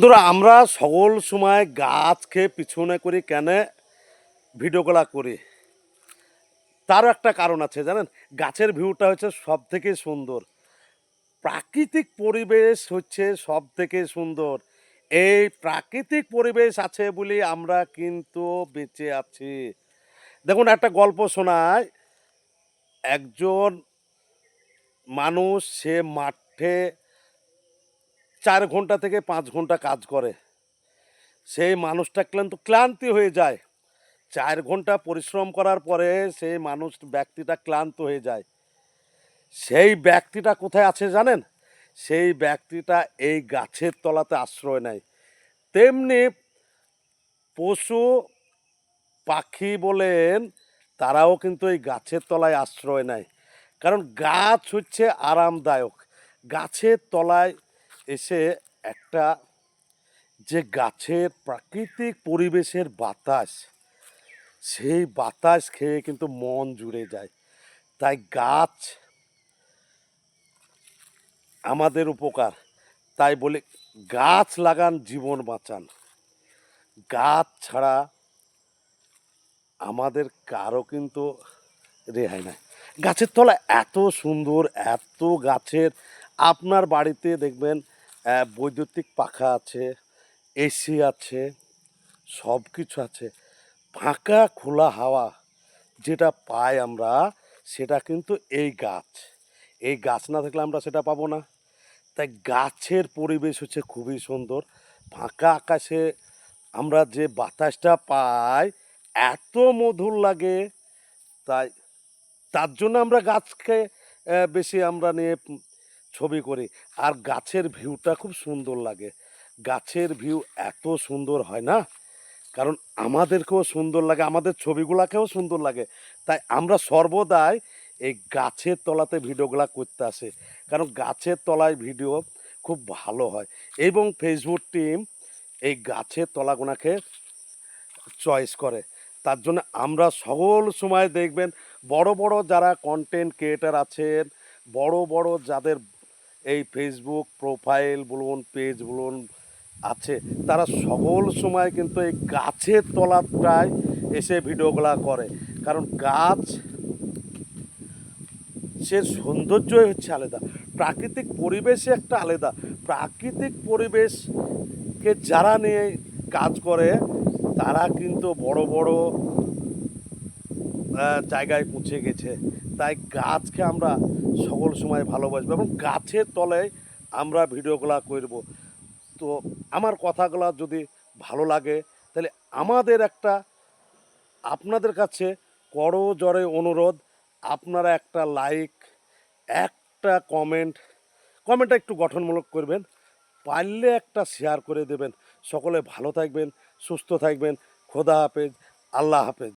বন্ধুরা, আমরা সকল সময় গাছকে পিছনে করি কেন? ভিডিওগুলা করি। তারও একটা কারণ আছে, জানেন? গাছের ভিউটা হচ্ছে সব থেকে সুন্দর। প্রাকৃতিক পরিবেশ হচ্ছে সব থেকে সুন্দর। এই প্রাকৃতিক পরিবেশ আছে বলে আমরা কিন্তু বেঁচে আছি। দেখুন, একটা গল্প শোনায়। একজন মানুষ, সে মাঠে চার ঘণ্টা থেকে পাঁচ ঘণ্টা কাজ করে। সেই মানুষটা ক্লান্ত, ক্লান্তি হয়ে যায়। চার ঘণ্টা পরিশ্রম করার পরে সেই মানুষ, ব্যক্তিটা ক্লান্ত হয়ে যায়। সেই ব্যক্তিটা কোথায় আছে জানেন? সেই ব্যক্তিটা এই গাছের তলাতে আশ্রয় নেয়। তেমনি পশু, পাখি বলেন, তারাও কিন্তু এই গাছের তলায় আশ্রয় নেয়। কারণ গাছ হচ্ছে আরামদায়ক। গাছের তলায় এসে একটা যে গাছের প্রাকৃতিক পরিবেশের বাতাস, সেই বাতাস খেয়ে কিন্তু মন জুড়ে যায়। তাই গাছ আমাদের উপকার। তাই বলে, গাছ লাগান, জীবন বাঁচান। গাছ ছাড়া আমাদের কারও কিন্তু রেহাই নাই। গাছের তলা এত সুন্দর, এত গাছের, আপনার বাড়িতে দেখবেন বৈদ্যুতিক পাখা আছে, এসি আছে সব কিছু আছে। ফাঁকা, খোলা হাওয়া যেটা পাই আমরা, সেটা কিন্তু এই গাছ। এই গাছ না থাকলে আমরা সেটা পাবো না। তাই গাছের পরিবেশ হচ্ছে খুবই সুন্দর। ফাঁকা আকাশে আমরা যে বাতাসটা পাই, এত মধুর লাগে। তাই, তার জন্য আমরা গাছকে বেশি আমরা নিয়ে ছবি করি। আর গাছের ভিউটা খুব সুন্দর লাগে। গাছের ভিউ এত সুন্দর হয় না? কারণ আমাদেরকেও সুন্দর লাগে, আমাদের ছবিগুলাকেও সুন্দর লাগে। তাই আমরা সর্বদাই এই গাছের তলাতে ভিডিওগুলা করতে আসে। কারণ গাছের তলায় ভিডিও খুব ভালো হয়। এবং ফেসবুক টিম এই গাছের তলাগুনাকে চয়েস করে। তার জন্য আমরা সকল সময় দেখবেন, বড় বড় যারা কন্টেন্ট ক্রিয়েটার আছেন, বড় বড় যাদের এই ফেসবুক প্রোফাইল বলুন পেজ বলুন আছে। তারা সকল সময় কিন্তু এই গাছের তলাটায় এসে ভিডিওগুলা করে। কারণ গাছ সে সৌন্দর্যই হচ্ছে আলাদা। প্রাকৃতিক পরিবেশই একটা আলাদা। প্রাকৃতিক পরিবেশকে যারা নিয়ে কাজ করে, তারা কিন্তু বড় বড় জায়গায় পৌঁছে গেছে। তাই গাছকে আমরা সকল সময় ভালোবাসবো এবং গাছের তলায় আমরা ভিডিওগুলো করব। তো আমার কথাগুলো যদি ভালো লাগে, তাহলে আমাদের একটা আপনাদের কাছে করো জরে অনুরোধ, আপনারা একটা লাইক, একটা কমেন্ট, কমেন্টটা একটু গঠনমূলক করবেন, পারলে একটা শেয়ার করে দেবেন। সকলে ভালো থাকবেন, সুস্থ থাকবেন, খোদা হাফেজ, আল্লাহ হাফেজ।